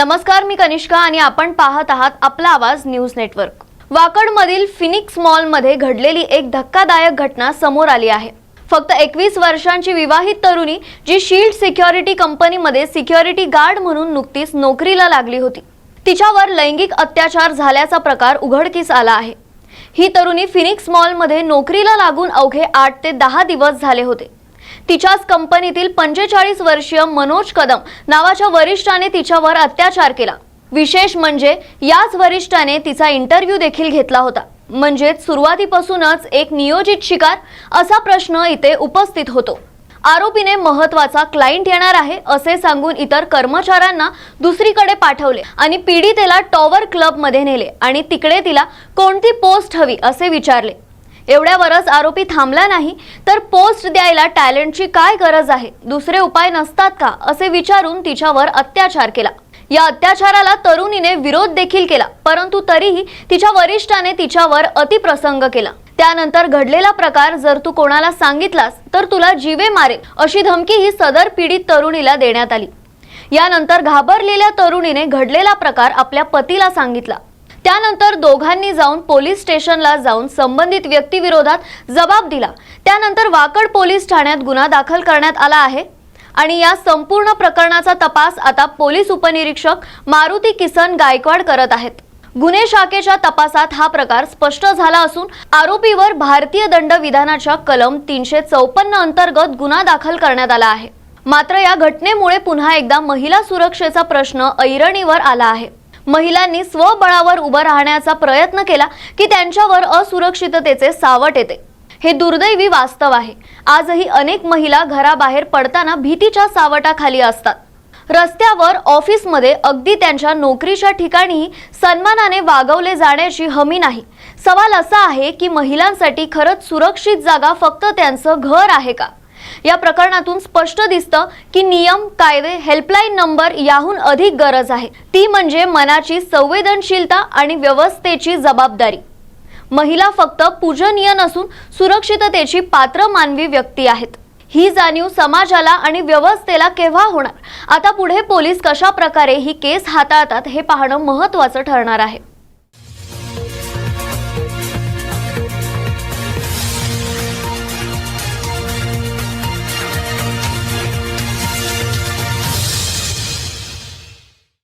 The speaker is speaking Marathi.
नमस्कार मी कनिष्का आणि आपण पाहत आहात आपला आवाज न्यूज नेटवर्क. वाकडमधील फिनिक्स मॉलमध्ये घडलेली एक धक्कादायक घटना समोर आली आहे. फक्त एकवीस वर्षांची विवाहित तरुणी जी शिल्ड सिक्युरिटी कंपनीमध्ये सिक्युरिटी गार्ड म्हणून नुकतीच नोकरीला लागली होती. तिच्यावर लैंगिक अत्याचार झाल्याचा प्रकार उघडकीस आला आहे. ही तरुणी फिनिक्स मॉलमध्ये नोकरीला लागून अवघे आठ ते दहा दिवस झाले होते. तिच्याच कंपनीतील पंचेचाळीस वर्षीय मनोज कदम नावाच्या वरिष्ठाने तिच्यावर अत्याचार केला. विशेष म्हणजे याच वरिष्ठाने तिचा इंटरव्ह्यू देखील घेतला होता. म्हणजेच सुरुवातीपासूनच एक नियोजित शिकार असा प्रश्न इथे उपस्थित होतो. आरोपीने महत्त्वाचा क्लायंट येणार आहे असे सांगून इतर कर्मचाऱ्यांना दुसरीकडे पाठवले आणि पीडितेला टॉवर क्लबमध्ये नेले आणि तिकडे तिला कोणती पोस्ट हवी असे विचारले. एवढ्यावरच आरोपी थांबला नाही तर पोस्ट द्यायला टॅलेंटची काय गरज आहे? दुसरे उपाय नसतात का? असे विचारून तिच्यावर अत्याचार केला. या अत्याचाराला तरुणीने विरोध देखील केला परंतु तरीही तिच्या वरिष्ठाने तिच्यावर अतिप्रसंग केला. त्यानंतर घडलेला प्रकार जर तू कोणाला सांगितलास तर तुला जीवे मारेल अशी धमकी ही सदर पीडित तरुणीला देण्यात आली. यानंतर घाबरलेल्या तरुणीने घडलेला प्रकार आपल्या पतीला सांगितला. त्यानंतर दोघांनी जाऊन पोलीस स्टेशनला जाऊन संबंधित व्यक्तीविरोधात जबाब दिला. त्यानंतर वाकड पोलीस ठाण्यात गुन्हा दाखल करण्यात आला आहे. आणि या संपूर्ण प्रकरणाचा तपास आता पोलीस उपनिरीक्षक मारुती किसन गायकवाड करत आहेत. गुन्हे शाखेच्या तपासात हा प्रकार स्पष्ट झाला असून आरोपीवर भारतीय दंड विधानाच्या कलम तीनशे चौपन्न अंतर्गत गुन्हा दाखल करण्यात आला आहे. मात्र या घटनेमुळे पुन्हा एकदा महिला सुरक्षेचा प्रश्न ऐरणीवर आला आहे. महिलांनी स्वबळावर उभं राहण्याचा प्रयत्न केला की त्यांच्यावर असुरक्षिततेचे सावट येते. हे दुर्दैवी वास्तव आहे. आजही अनेक महिला घराबाहेर पडताना भीतीच्या सावटाखाली असतात. रस्त्यावर ऑफिसमध्ये अगदी त्यांच्या नोकरीच्या ठिकाणी सन्मानाने वागवले जाण्याची हमी नाही. सवाल असा आहे की महिलांसाठी खरंच सुरक्षित जागा फक्त त्यांचं घर आहे का? या प्रकरणातून स्पष्ट दिसतं की नियम कायदे हेल्पलाईन नंबर याहून अधिक गरज आहे. ती म्हणजे मनाची संवेदनशीलता आणि व्यवस्थेची जबाबदारी. महिला फक्त पूजनीय नसून सुरक्षिततेची पात्र मानवी व्यक्ती आहेत. ही जाणीव समाजाला आणि व्यवस्थेला केव्हा होणार? आता पुढे पोलीस कशा प्रकारे ही केस हाताळतात हे पाहणं महत्त्वाचं ठरणार आहे.